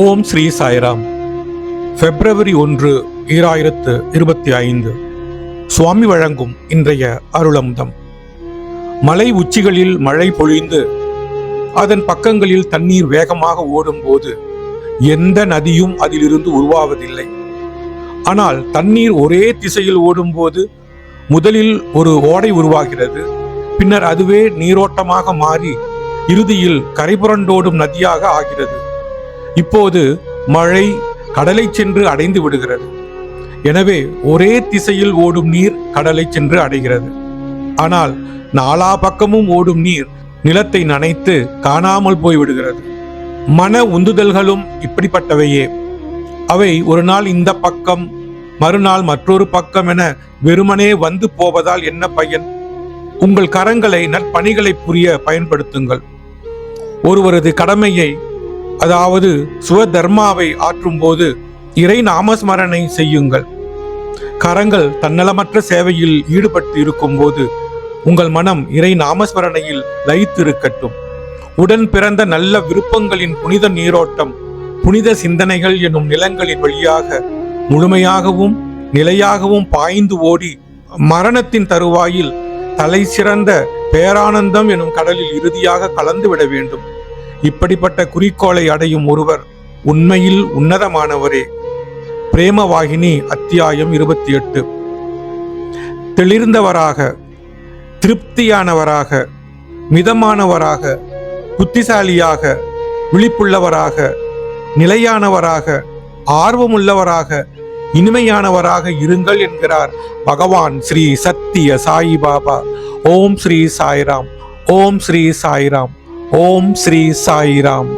ஓம் ஸ்ரீ சாய்ராம். பிப்ரவரி ஒன்று ஈராயிரத்து இருபத்தி ஐந்து. சுவாமி வழங்கும் இன்றைய அருளமுதம். மலை உச்சிகளில் மழை பொழிந்து அதன் பக்கங்களில் தண்ணீர் வேகமாக ஓடும்போது எந்த நதியும் அதிலிருந்து உருவாவதில்லை. ஆனால் தண்ணீர் ஒரே திசையில் ஓடும்போது முதலில் ஒரு ஓடை உருவாகிறது. பின்னர் அதுவே நீரோட்டமாக மாறி இறுதியில் கரைபுரண்டோடும் நதியாக ஆகிறது. இப்போது மழை கடலை சென்று அடைந்து விடுகிறது. எனவே ஒரே திசையில் ஓடும் நீர் கடலை சென்று அடைகிறது. ஆனால் நாலா பக்கமும் ஓடும் நீர் நிலத்தை நனைத்து காணாமல் போய் விடுகிறது மன உந்துதல்களும் இப்படிப்பட்டவையே. அவை ஒரு நாள் இந்த பக்கம் மறுநாள் மற்றொரு பக்கம் என வெறுமனே வந்து போவதால் என்ன பயன்? உங்கள் கரங்களை நற்பணிகளை புரிய பயன்படுத்துங்கள். ஒருவரது கடமையை அதாவது சுவதர்மாவை ஆற்றும்போது இறை நாமஸ்மரணை செய்யுங்கள். கரங்கள் தன்னலமற்ற சேவையில் ஈடுபட்டு இருக்கும்போது உங்கள் மனம் இறை நாமஸ்மரணையில் லயித்திருக்கட்டும் உடன் பிறந்த நல்ல விருப்பங்களின் புனித நீரோட்டம் புனித சிந்தனைகள் எனும் நிலங்களின் வழியாக முழுமையாகவும் நிலையாகவும் பாய்ந்து ஓடி மரணத்தின் தருவாயில் தலை சிறந்த பேரானந்தம் எனும் கடலில் இறுதியாக கலந்து விட வேண்டும். இப்படிப்பட்ட குறிக்கோளை அடையும் ஒருவர் உண்மையில் உன்னதமானவரே. பிரேமவாகினி அத்தியாயம் இருபத்தி எட்டு தெளிர்ந்தவராக திருப்தியானவராக மிதமானவராக புத்திசாலியாக விழிப்புள்ளவராக நிலையானவராக ஆர்வமுள்ளவராக இனிமையானவராக இருங்கள் என்கிறார் பகவான் ஸ்ரீ சத்திய சாயிபாபா. ஓம் ஸ்ரீ சாய்ராம். ஓம் ஸ்ரீ சாய்ராம். ஓம் ஸ்ரீ சாய்ராம்